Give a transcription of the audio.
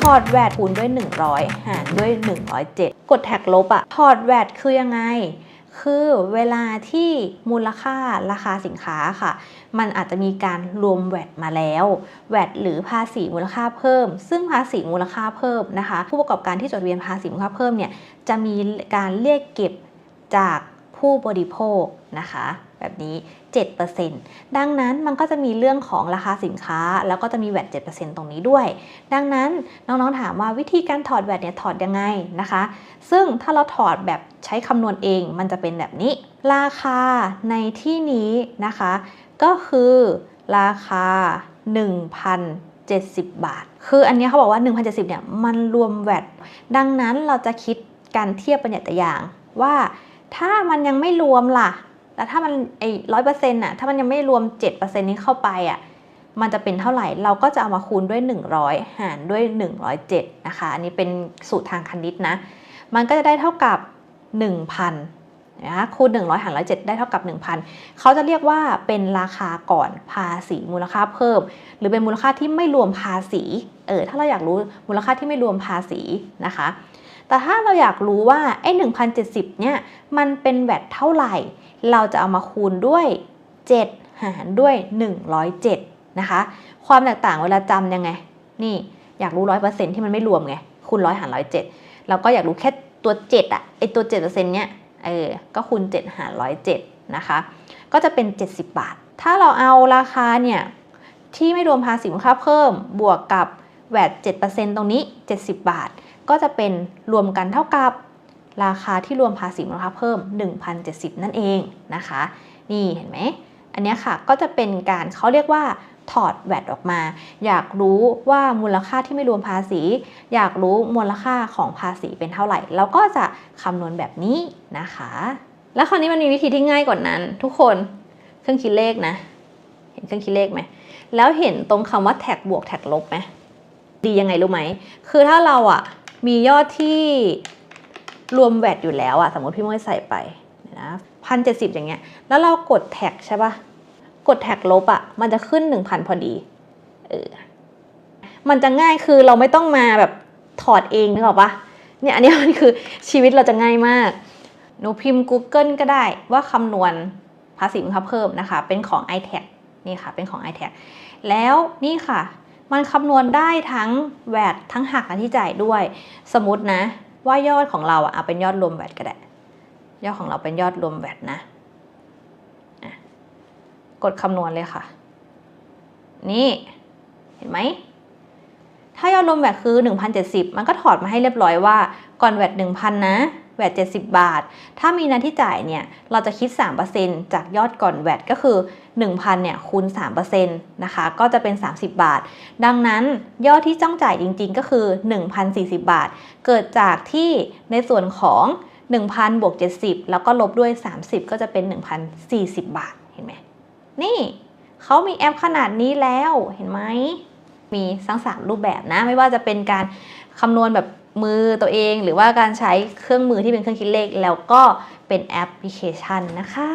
ถอดแวดคูณด้วย 100 หารด้วย 107 กดแท็กลบอะถอดแวดคือยังไง คือเวลาที่มูลค่าราคาสินค้าค่ะ มันอาจจะมีการรวมแวดมาแล้วแวดหรือภาษีมูลค่าเพิ่ม ซึ่งภาษีมูลค่าเพิ่มนะคะ ผู้ประกอบการที่จดทะเบียนภาษีมูลค่าเพิ่มเนี่ยจะมีการเรียกเก็บจาก ผู้บริโภคนะคะแบบนี้ 7%ดังนั้นมันก็จะมีเรื่องของราคาสินค้า แล้วก็จะมีแวด7%ตรงนี้ด้วย ดังนั้นน้องๆถามว่าวิธีการถอดแวดเนี่ยถอดยังไงนะคะ ซึ่งถ้าเราถอดแบบใช้คำนวณเองมันจะเป็นแบบนี้ ราคาในที่นี้นะคะ ก็คือราคา 1,070 บาท คืออันนี้เขาบอกว่า 1,070เนี่ยมันรวมแวดดังนั้นเราจะคิดการเทียบเป็นตัวอย่างว่า ถ้ามันยังไม่รวมล่ะ แล้วถ้ามันไอ้ร้อยเปอร์เซ็นต์อะถ้ามันยังไม่รวม7%นี้เข้าไปอะมันจะเป็นเท่าไหร่ เราก็จะเอามาคูณด้วย 100 หารด้วย 107 นะคะ อันนี้เป็นสูตรทางคณิตนะ มันก็จะได้เท่ากับ 1,000นะคะคูณ 100 หาร 107 ได้เท่ากับ 1,000 เขาจะเรียกว่าเป็นราคาก่อนภาษีมูลค่าเพิ่ม หรือเป็นมูลค่าที่ไม่รวมภาษี เออ ถ้าเราอยากรู้มูลค่าที่ไม่รวมภาษีนะคะ แต่ถ้าเราอยากรู้ว่าไอ้1,070 เนี่ย มันเป็นแวดเท่าไหร่ เราจะเอามาคูณด้วย 7 หารด้วย 107 นะคะ ความแตกต่างเวลาจำยังไง นี่อยากรู้ 100%ที่มันไม่รวมไง คูณ 100 หาร 107 เราก็อยากรู้แค่ตัว 7อะไอตัว 7%เนี่ย เออ ก็คูณ 7 หาร 107 นะคะ ก็จะเป็น 70 บาท ถ้าเราเอาราคาเนี่ยที่ไม่รวมภาษีมูลค่าเพิ่ม บวกกับ แวด7%ตรงนี้ 70 บาท ก็จะเป็นรวมกันเท่ากับราคาที่รวมภาษีมูลค่าเพิ่ม 1,070 นั่นเองนะคะ นี่เห็นไหม อันนี้ค่ะก็จะเป็นการเขาเรียกว่าถอดแวดออกมา อยากรู้ว่ามูลค่าที่ไม่รวมภาษี อยากรู้มูลค่าของภาษีเป็นเท่าไหร่ เราก็จะคำนวณแบบนี้นะคะ แล้วคราวนี้มันมีวิธีที่ง่ายกว่านั้น ทุกคนเครื่องคิดเลขนะ เห็นเครื่องคิดเลขไหมแล้วเห็นตรงคำว่าแท็กบวกแท็กลบไหม ดียังไงรู้ไหม คือถ้าเราอะมียอดที่รวมแวดอยู่แล้วอะสมมติพี่ม้ยใส่ไปนะพันเจ็ดสิบอย่างเงี้ย แล้วเรากดแท็กใช่ปะกดแท็กลบอะมันจะขึ้นหนึ่งพันพอดีเออมันจะง่ายคือเราไม่ต้องมาแบบถอดเองนึกออกปะเนี่ยอันนี้มันคือชีวิตเราจะง่ายมาก หนูพิมพ์ Google ก็ได้ว่าคำนวณภาษีมูลค่าเพิ่มนะคะ เป็นของ i t a g นี่ค่ะ เป็นของ i t a g แล้วนี่ค่ะ มันคำนวณได้ทั้งแวดทั้งหักและที่จ่ายด้วย สมมตินะ ว่ายอดของเราอะเอาเป็นยอดรวมแวดก็ได้ ยอดของเราเป็นยอดรวมแวดนะะกดคำนวณเลยค่ะ นี่ เห็นไหม ถ้ายอดรวมแวดคือ 1,070 มันก็ถอดมาให้เรียบร้อยว่าก่อนแวด1,000 นะ แวด70 บาท ถ้ามีหนาที่จ่ายเนี่ย เราจะคิด 3%จากยอดก่อนแวดก็คือ 1,000เนี่ยคูณ3%นะคะ ก็จะเป็น 30 บาท ดังนั้นยอดที่ต้องจ่ายจริง ๆ ก็คือ 1,040 บาท เกิดจากที่ในส่วนของ 1,000บวก70 แล้วก็ลบด้วย 30 ก็จะเป็น 1,040 บาท เห็นไหม นี่เขามีแอปขนาดนี้แล้ว เห็นไหม มีทั้งสามรูปแบบนะ ไม่ว่าจะเป็นการคำนวณแบบ มือตัวเองหรือว่าการใช้เครื่องมือที่เป็นเครื่องคิดเลข แล้วก็เป็นแอปพลิเคชันนะคะ